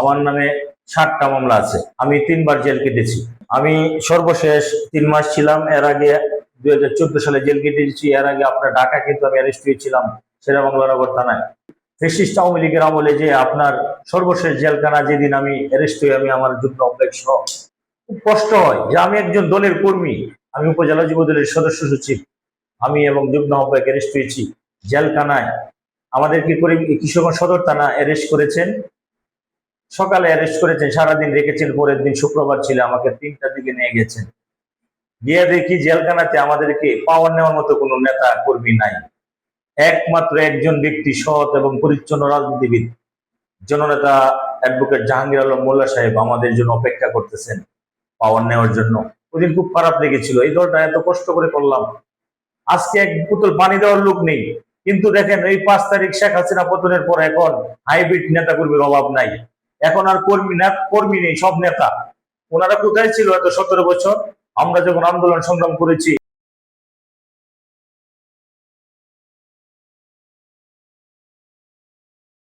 আমার নামে ষাটটা মামলা আছে। আমি তিনবার জেল কেটেছি। আমি সর্বশেষ তিন মাস ছিলাম, এর আগে দুই হাজার চোদ্দ সালে জেল কেটেছি। এর আগে আপনার ঢাকা কিন্তু আমি অ্যারেস্ট হয়েছিলাম সেরা বাংলানগর থানায়। ফেসিস্ট আওয়ামী লীগের আমলে যে আপনার সর্বশেষ জেলখানা যেদিন আমি অ্যারেস্ট হই আমি আমার যুদ্ধ অপেক্ষ খুব কষ্ট হয় যে আমি একজন দলের কর্মী, আমি উপজেলা যুব দলের সদস্য সচিব, আমি এবং যুগ্ম আহ্বায়ক অ্যারেস্ট হয়েছি। জেলখানায় আমাদেরকে করে কিশোরগঞ্জ সদর থানা অ্যারেস্ট করেছেন। সকালে অ্যারেস্ট করেছেন, সারাদিন রেখেছেন পরের দিন শুক্রবার ছিল, আমাকে তিনটার দিকে নিয়ে গেছেন। গিয়ে দেখি জেলখানাতে আমাদেরকে পাওয়ার নেওয়ার মতো কোনো নেতা কর্মী নাই। একমাত্র একজন ব্যক্তি সৎ এবং পরিচ্ছন্ন রাজনীতিবিদ, জননেতা অ্যাডভোকেট জাহাঙ্গীর আলম মোল্লা সাহেব আমাদের জন্য অপেক্ষা করতেছেন পাওয়ার নেওয়ার জন্য। ওদিন খুব খারাপ লেগেছিল, এই দলটা এত কষ্ট করে করলাম। আজকে এক বোতল পানি দেওয়ার লোক নেই, কিন্তু দেখেন এই পাঁচ তারিখ শেখ হাসিনা পতনের পর এখন হাইব্রিড নেতা কর্মীর অভাব নাই। এখন আর কর্মী না, কর্মী নেই, সব নেতা। ওনারা কোথায় ছিল এত সতেরো বছর? আমরা যখন আন্দোলন সংগ্রাম করেছি